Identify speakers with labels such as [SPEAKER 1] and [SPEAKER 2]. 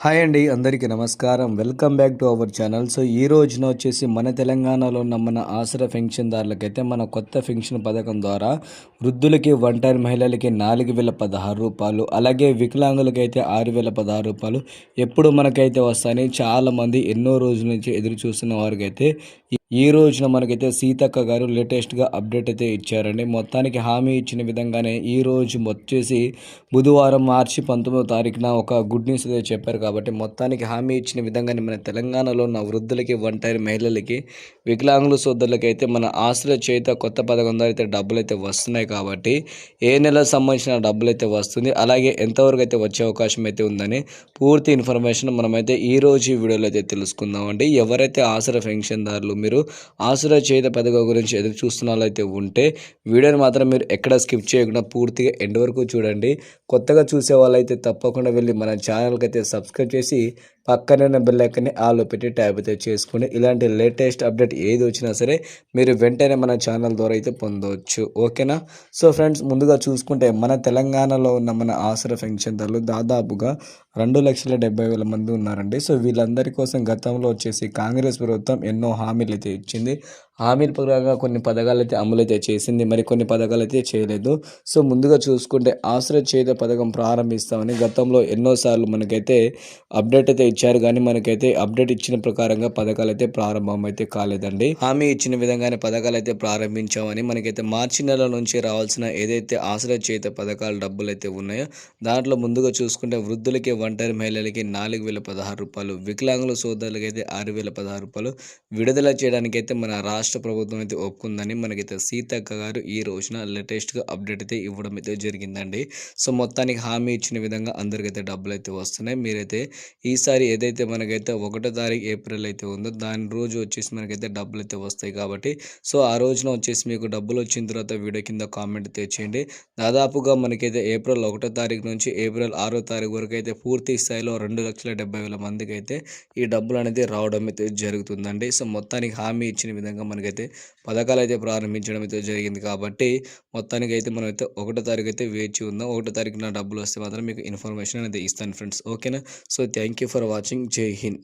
[SPEAKER 1] Hi అండి అందరికీ నమస్కారం. Welcome back to our channel. So ఈ రోజున వచ్చేసి మన తెలంగాణలో ఉన్న మన ఆసరా పెన్షన్దారులకైతే మన కొత్త పెన్షన్ పథకం ద్వారా వృద్ధులకి ఒంటరి మహిళలకి నాలుగు వేల పదహారు రూపాయలు అలాగే వికలాంగులకైతే ఆరు వేల పదహారు రూపాయలు ఎప్పుడు మనకైతే వస్తాయని చాలామంది ఎన్నో రోజుల నుంచి ఎదురు చూస్తున్న వారికైతే ఈ రోజున మనకైతే సీతక్క గారు లేటెస్ట్గా అప్డేట్ అయితే ఇచ్చారండి. మొత్తానికి హామీ ఇచ్చిన విధంగానే ఈ రోజు వచ్చేసి బుధవారం మార్చి పంతొమ్మిదో తారీఖున ఒక గుడ్ న్యూస్ అయితే చెప్పారు కాబట్టి మొత్తానికి హామీ ఇచ్చిన విధంగానే మన తెలంగాణలో ఉన్న వృద్ధులకి ఒంటరి మహిళలకి వికలాంగుల సోదరులకి అయితే మన ఆస్తుల చేత కొత్త పథకం ద్వారా అయితే డబ్బులు అయితే వస్తున్నాయి కాబట్టి ఏ నెలకు సంబంధించిన డబ్బులు అయితే వస్తుంది అలాగే ఎంతవరకు అయితే వచ్చే అవకాశం అయితే ఉందని పూర్తి ఇన్ఫర్మేషన్ మనమైతే ఈ రోజు ఈ వీడియోలో అయితే తెలుసుకుందామండి. ఎవరైతే ఆసరా పెన్షన్దారులు మీరు ఆసుర చేత పథకం గురించి ఎదురు చూస్తున్న అయితే ఉంటే వీడియోని మాత్రం మీరు ఎక్కడ స్కిప్ చేయకుండా పూర్తిగా ఎండ్ వరకు చూడండి. కొత్తగా చూసే వాళ్ళైతే తప్పకుండా వెళ్ళి మన ఛానల్కి అయితే సబ్స్క్రైబ్ చేసి పక్కనే బెల్ ఐకన్ని ఆలో పెట్టి ట్యాబ్ అయితే చేసుకుని ఇలాంటి లేటెస్ట్ అప్డేట్ ఏది వచ్చినా సరే మీరు వెంటనే మన ఛానల్ ద్వారా అయితే పొందవచ్చు ఓకేనా సో ఫ్రెండ్స్ ముందుగా చూసుకుంటే మన తెలంగాణలో ఉన్న మన ఆసరా పెన్షన్దారులు దాదాపుగా రెండు లక్షల డెబ్బై వేల మంది ఉన్నారండి. సో వీళ్ళందరి కోసం గతంలో వచ్చేసి కాంగ్రెస్ ప్రభుత్వం ఎన్నో హామీలు అయితే ఇచ్చింది. హామీల పరంగా కొన్ని పథకాలు అయితే అమలు అయితే చేసింది. మరి కొన్ని పథకాలు అయితే చేయలేదు. సో ముందుగా చూసుకుంటే ఆశ్రయ చేత పథకం ప్రారంభిస్తామని గతంలో ఎన్నోసార్లు మనకైతే అప్డేట్ అయితే ఇచ్చారు. కానీ మనకైతే అప్డేట్ ఇచ్చిన ప్రకారంగా పథకాలు అయితే ప్రారంభం అయితే కాలేదండి. హామీ ఇచ్చిన విధంగానే పథకాలు అయితే ప్రారంభించామని మనకైతే మార్చి నెల నుంచి రావాల్సిన ఏదైతే ఆశ్రయ చేత పథకాల డబ్బులు అయితే ఉన్నాయో దాంట్లో ముందుగా చూసుకుంటే వృద్ధులకి ఒంటరి మహిళలకి నాలుగు వేల పదహారు రూపాయలు వికలాంగుల సోదరులకైతే ఆరు వేల పదహారు రూపాయలు విడుదల చేయడానికైతే మన రాష్ట్ర రాష్ట్ర ప్రభుత్వం అయితే ఒప్పుకుందని మనకైతే సీతక్క గారు ఈ రోజున లేటెస్ట్గా అప్డేట్ అయితే ఇవ్వడం అయితే జరిగిందండి. సో మొత్తానికి హామీ ఇచ్చిన విధంగా అందరికైతే డబ్బులు అయితే వస్తున్నాయి. మీరైతే ఈసారి ఏదైతే మనకైతే ఒకటో తారీఖు ఏప్రిల్ అయితే ఉందో దాని రోజు వచ్చేసి మనకైతే డబ్బులు అయితే వస్తాయి కాబట్టి సో ఆ రోజున వచ్చేసి మీకు డబ్బులు వచ్చిన తర్వాత వీడియో కింద కామెంట్ తెచ్చేయండి దాదాపుగా మనకైతే ఏప్రిల్ ఒకటో తారీఖు నుంచి ఏప్రిల్ ఆరో తారీఖు వరకు అయితే పూర్తి స్థాయిలో రెండు లక్షల డెబ్బై వేల మందికి అయితే ఈ డబ్బులు అనేది రావడం అయితే జరుగుతుందండి. సో మొత్తానికి హామీ ఇచ్చిన విధంగా మనకైతే పథకాలు అయితే ప్రారంభించడం అయితే జరిగింది కాబట్టి మొత్తానికి అయితే మనం అయితే ఒకటో తారీఖు అయితే వేచి ఉందాం. ఒకటో తారీఖున డబ్బులు వస్తే మాత్రం మీకు ఇన్ఫర్మేషన్ అనేది ఇస్తాను ఫ్రెండ్స్. ఓకేనా? So thank you for watching. జై హింద్.